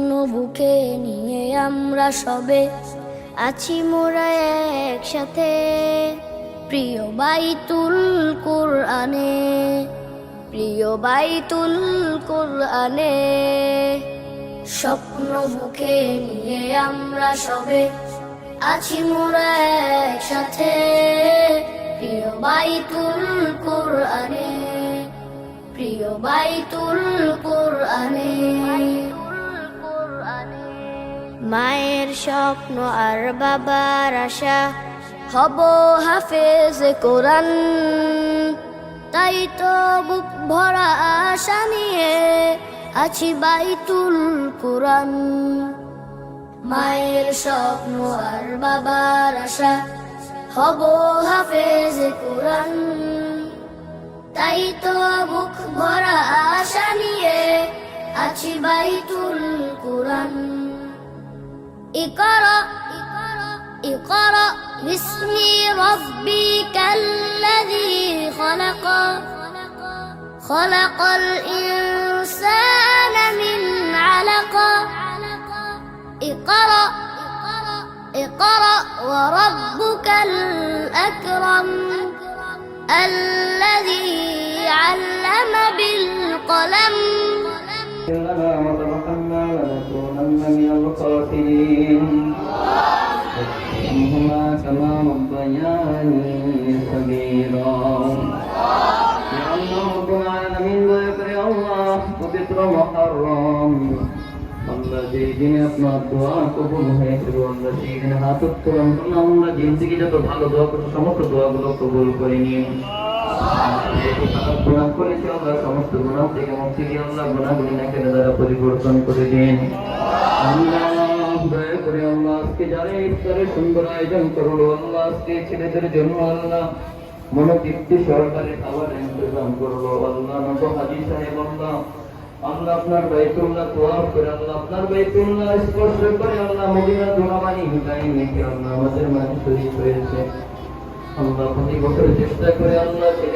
স্বপ্ন বুকে নিয়ে আমরা সবে আছি মোরা একসাথে। প্রিয় বাইতুল কোরআনে, প্রিয় বাইতুল কোরআনে। স্বপ্ন বুকে নিয়ে আমরা সবে আছি মোরা একসাথে। প্রিয় বাইতুল কোরআনে, প্রিয় বাইতুল কোরআনে। মায়ের স্বপ্ন আর বাবার আশা। হব হাফেজ কোরআন। তাই তো বুক ভরা আশা নিয়ে আছি বাইতুল কোরআন। মায়ের স্বপ্ন আর বাবার আশা। হব হাফেজ কোরআন। তাই তো বুক ভরা আশা নিয়ে আছি বাইতুল কোরআন। اقرأ اقرأ باسم ربك الذي خلق. خلق الإنسان من علق. اقرأ اقرأ وربك الأكرم. لنا وترحمنا لنكونن من الخاسرين ارحمهما كما ربياني صغيرا يا الله رب العالمين দয়া করে আল্লাহ পবিত্র মহরম আল্লাহ যেই দিনে আপনার দোয়া কবুল হয়েছিল আমরা সেই দিনে হাত উত্তোলন করলাম আমরা জিন্দিগি যত ভালো দোয়া করছি সমস্ত দোয়াগুলো কবুল করে নিন গুণা করেছি পরিবর্তন করে দিন আমাদের মাঝে হয়েছে আল্লাহ প্রতি বছর চেষ্টা করে আল্লাহ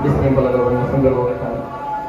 disimpan oleh orang yang sungguh-sungguh.